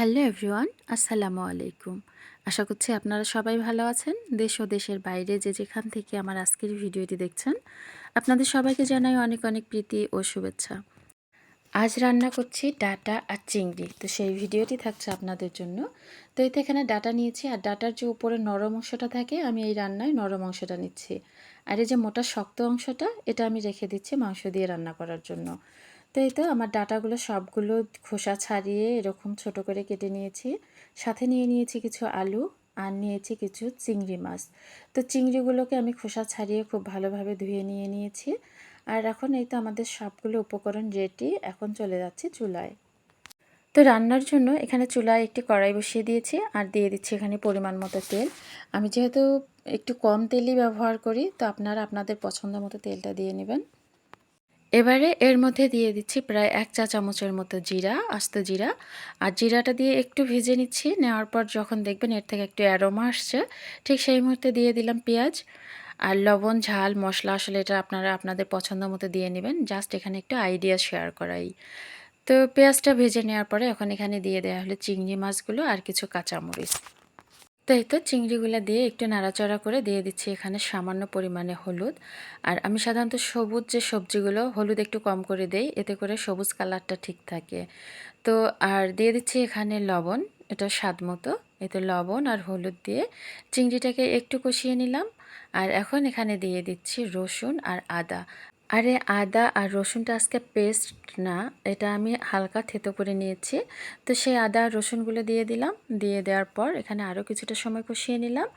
Hello everyone, আসসালামু আলাইকুম। আশা করছি আপনারা সবাই ভালো আছেন। দেশ ও দেশের বাইরে যে যেখান থেকে আমার আজকের ভিডিওটি দেখছেন, আপনাদের সবাইকে জানাই অনেক অনেক প্রীতি ও শুভেচ্ছা। আজ রান্না করছি ডাটা আর চিংড়ি। তো সেই ভিডিওটি থাকছে আপনাদের জন্য। তো এতে এখানে ডাটা নিয়েছি। আর ডাটার যে উপরে নরম অংশটা থাকে, আমি এই রান্নায় নরম অংশটা নিচ্ছি। আর এই যে মোটা শক্ত অংশটা, এটা আমি রেখে দিচ্ছি মাংস দিয়ে রান্না করার জন্য। তো এই তো আমার ডাটাগুলো সবগুলো খোসা ছাড়িয়ে এরকম ছোট করে কেটে নিয়েছি। সাথে নিয়ে নিয়েছি কিছু আলু আর নিয়েছি কিছু চিংড়ি মাছ। তো চিংড়িগুলোকে আমি খোসা ছাড়িয়ে খুব ভালোভাবে ধুয়ে নিয়ে নিয়েছি। আর এখন এই তো আমাদের সবগুলো উপকরণ রেডি এখন চলে যাচ্ছি চুলায়। তো রান্নার জন্য এখানে চুলায় একটি কড়াই বসিয়ে দিয়েছি আর দিয়ে দিচ্ছি এখানে পরিমাণ মতো তেল। আমি যেহেতু একটু কম তেলই ব্যবহার করি, তো আপনারা আপনাদের পছন্দ মতো তেলটা দিয়ে নেবেন। এবারে এর মধ্যে দিয়ে দিচ্ছি প্রায় এক চা চামচের মতো জিরা, আস্ত জিরা। আর জিরাটা দিয়ে একটু ভেজে নিচ্ছি। নেওয়ার পর যখন দেখবেন এর থেকে একটু অ্যারোমা আসছে, ঠিক সেই মুহূর্তে দিয়ে দিলাম পেঁয়াজ। আর লবণ, ঝাল, মশলা আসলে এটা আপনারা আপনাদের পছন্দ মতো দিয়ে নেবেন। জাস্ট এখানে একটু আইডিয়া শেয়ার করাই। তো পেঁয়াজটা ভেজে নেওয়ার পরে এখন এখানে দিয়ে দেওয়া হলো চিংড়ি মাছগুলো আর কিছু কাঁচামরিচ। তো এই তো চিংড়িগুলো দিয়ে একটু নাড়াচাড়া করে দিয়ে দিচ্ছি। এখানে সামান্য পরিমাণে হলুদ। আর আমি সাধারণত সবুজ যে সবজিগুলো, হলুদ একটু কম করে দেই, এতে করে সবুজ কালারটা ঠিক থাকে। তো আর দিয়ে দিচ্ছি এখানে লবণ, এটা স্বাদ মতো। এতে লবণ আর হলুদ দিয়ে চিংড়িটাকে একটু কষিয়ে নিলাম। আর এখন এখানে দিয়ে দিচ্ছি রসুন আর আদা। আরে আদা আর রসুনটা আজকে পেস্ট না, এটা আমি হালকা থেতো করে নিয়েছি। তো সেই আদা আর রসুনগুলো দিয়ে দিলাম, দিয়ে দেওয়ার পর এখানে আরও কিছুটা সময় কষিয়ে নিলাম।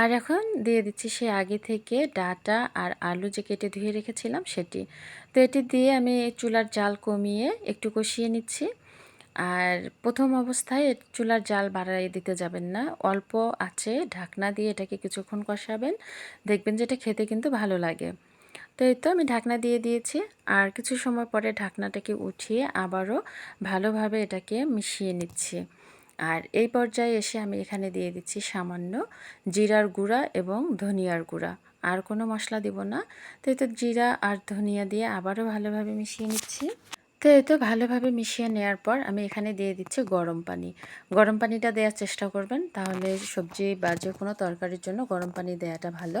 আর এখন দিয়ে দিচ্ছি সেই আগে থেকে ডাটা আর আলু যে কেটে ধুয়ে রেখেছিলাম সেটি। তো এটি দিয়ে আমি চুলার জাল কমিয়ে একটু কষিয়ে নিচ্ছি। আর প্রথম অবস্থায় চুলার জাল বাড়াই দিতে যাবেন না, অল্প আছে ঢাকনা দিয়ে এটাকে কিছুক্ষণ কষাবেন। দেখবেন যে এটা খেতে কিন্তু ভালো লাগে। তো এই তো আমি ঢাকনা দিয়ে দিয়েছি। আর কিছু সময় পরে ঢাকনাটাকে উঠিয়ে আবারও ভালোভাবে এটাকে মিশিয়ে নিচ্ছি। আর এই পর্যায়ে এসে আমি এখানে দিয়ে দিচ্ছি সামান্য জিরার গুঁড়া এবং ধনিয়ার গুঁড়া। আর কোনো মশলা দিব না। তো এই তো জিরা আর ধনিয়া দিয়ে আবারও ভালোভাবে মিশিয়ে নিচ্ছি। তো এই তো ভালোভাবে মিশিয়ে নেওয়ার পর আমি এখানে দিয়ে দিচ্ছি গরম পানি। গরম পানিটা দেওয়ার চেষ্টা করবেন। তাহলে সবজি বা যে কোনো তরকারির জন্য গরম পানি দেওয়াটা ভালো।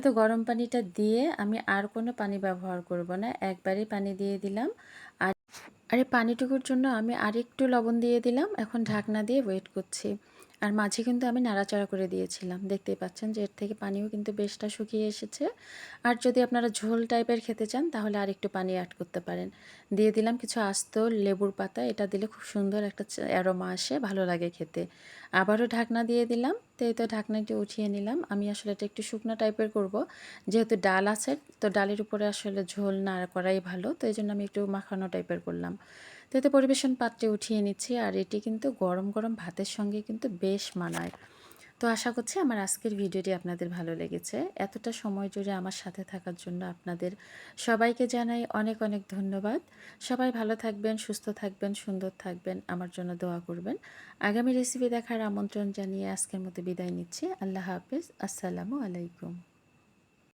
তো গরম পানিটা দিয়ে আমি আর কোনো পানি ব্যবহার করব না। একবারই পানি দিয়ে দিলাম। আর আর এই পানিটুকুর জন্য আমি আরেকটু লবণ দিয়ে দিলাম। এখন ঢাকনা দিয়ে ওয়েট করছি। আর মাঝে কিন্তু আমি নাড়াচাড়া করে দিয়েছিলাম। দেখতেই পাচ্ছেন যে এর থেকে পানিও কিন্তু বেশটা শুকিয়ে এসেছে। আর যদি আপনারা ঝোল টাইপের খেতে চান, তাহলে আর একটু পানি অ্যাড করতে পারেন। দিয়ে দিলাম কিছু আস্ত লেবুর পাতা। এটা দিলে খুব সুন্দর একটা অ্যারোমা আসে, ভালো লাগে খেতে। আবারও ঢাকনা দিয়ে দিলাম। তো এই তো ঢাকনাটি উঠিয়ে নিলাম। আমি আসলে এটা একটু শুকনো টাইপের করব। যেহেতু ডাল আছে, তো ডালের উপরে আসলে ঝোল না করাই ভালো, তো এই জন্য আমি একটু মাখানো টাইপের করলাম। তো এতে পরিবেশন পাত্রে উঠিয়ে নিচ্ছি, আর এটি কিন্তু গরম গরম ভাতের সঙ্গে কিন্তু বেশ মানায়। তো আশা করছি আমার আজকের ভিডিওটি আপনাদের ভালো লেগেছে। এতটা সময় জুড়ে আমার সাথে থাকার জন্য আপনাদের সবাইকে জানাই অনেক অনেক ধন্যবাদ। সবাই ভালো থাকবেন, সুস্থ থাকবেন, সুন্দর থাকবেন, আমার জন্য দোয়া করবেন। আগামী রেসিপি দেখার আমন্ত্রণ জানিয়ে আজকের মতো বিদায় নিচ্ছি। আল্লাহ হাফিজ। আসসালামু আলাইকুম।